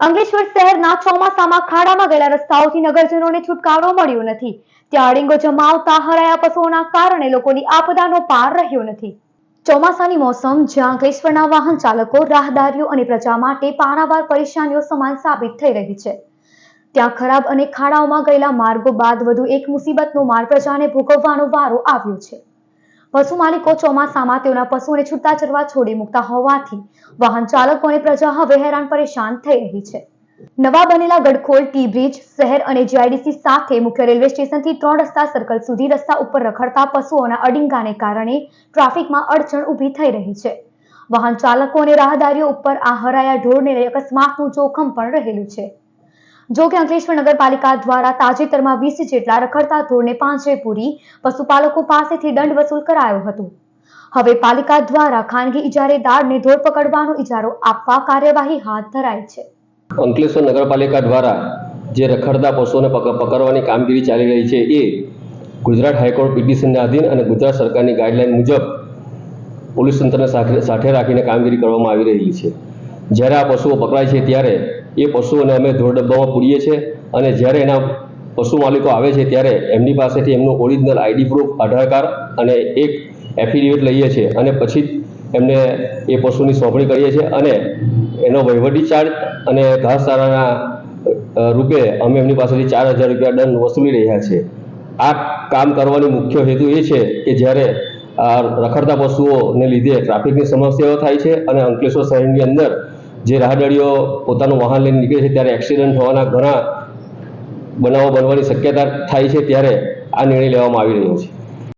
અંકલેશ્વર શહેરના ચોમાસામાં ખાડામાં ગયેલા રસ્તાઓથી નગરજનોને છુટકારો મળ્યો નથી. ત્યાં અડીંગો જમાવતા હરાયા પશુઓના કારણે લોકોની આપદાનો પાર રહ્યો નથી. ચોમાસાની મોસમ, જ્યાં અંકલેશ્વરના વાહન ચાલકો રાહદારીઓ અને પ્રજા માટે પારાવાર પરેશાનીઓ સમાન સાબિત થઈ રહી છે. ત્યાં ખરાબ અને ખાડાઓમાં ગયેલા માર્ગો બાદ વધુ એક મુસીબતનો માર પ્રજાને ભોગવવાનો વારો આવ્યો છે. પશુ માલિકો ચોમાસામાં તેઓના પશુઓને છૂટા ચરવા છોડી મૂકતા હોવાથી વાહન ચાલકો પ્રજા હવે હેરાન પરેશાન થઈ રહી છે. નવા બનેલા ગડખોલ ટી બ્રિજ, શહેર અને જીઆઈડીસી સાથે મુખ્ય રેલવે સ્ટેશનથી ત્રણ રસ્તા સર્કલ સુધી રસ્તા ઉપર રખડતા પશુઓના અડિંગાને કારણે ટ્રાફિકમાં અડચણ ઊભી થઈ રહી છે. વાહન ચાલકો અને રાહદારીઓ ઉપર આ હરાયા ઢોરને અકસ્માતનું જોખમ પણ રહેલું છે. જો કે અંકલેશ્વર નગરપાલિકા દ્વારા તાજેતરમાં વીસ જેટલા રખડતા ધોરને પાંચે પૂરી પશુપાલકો પાસેથી દંડ વસૂલ કરાયો હતો. હવે પાલિકા દ્વારા ખાનગી ઇજારેદારને ધોર પકડવાનો ઇજારો આપવા કાર્યવાહી હાથ ધરાઈ છે. અંકલેશ્વર નગરપાલિકા દ્વારા જે રખડતા પશુઓને પકડવાની કામગીરી ચાલી રહી છે એ ગુજરાત હાઈકોર્ટ પિટિશનના અધીન અને ગુજરાત સરકારની ગાઈડલાઈન મુજબ પોલીસ તંત્રને સાથે રાખીને કામગીરી કરવામાં આવી રહી છે. જ્યારે આ પશુઓ પકડાય છે ત્યારે એ પશુઓને અમે ધોળ ડબ્બામાં પૂરીએ છીએ અને જ્યારે એના પશુ માલિકો આવે છે ત્યારે એમની પાસેથી એમનું original ID proof Aadhaar card અને એક એફિડેવિટ લઈએ છીએ અને પછી એમને એ પશુની સોંપણી કરીએ છીએ અને એનો વહીવટી ચાર્જ અને ઘાસચારાના રૂપે અમે એમની પાસેથી ચાર હજાર રૂપિયા દંડ વસૂલી રહ્યા છીએ. આ કામ કરવાની મુખ્ય હેતુ એ છે કે જ્યારે રખડતા પશુઓને લીધે ટ્રાફિકની સમસ્યાઓ થાય છે અને અંકલેશ્વર શહેરની અંદર જે રાહદળીઓ પોતાનું વાહન લઈને નીકળે છે ત્યારે એક્સિડન્ટ થવાના ઘણા બનાવો બનવાની શક્યતા થાય છે ત્યારે આ નિર્ણય લેવામાં આવી રહ્યો છે.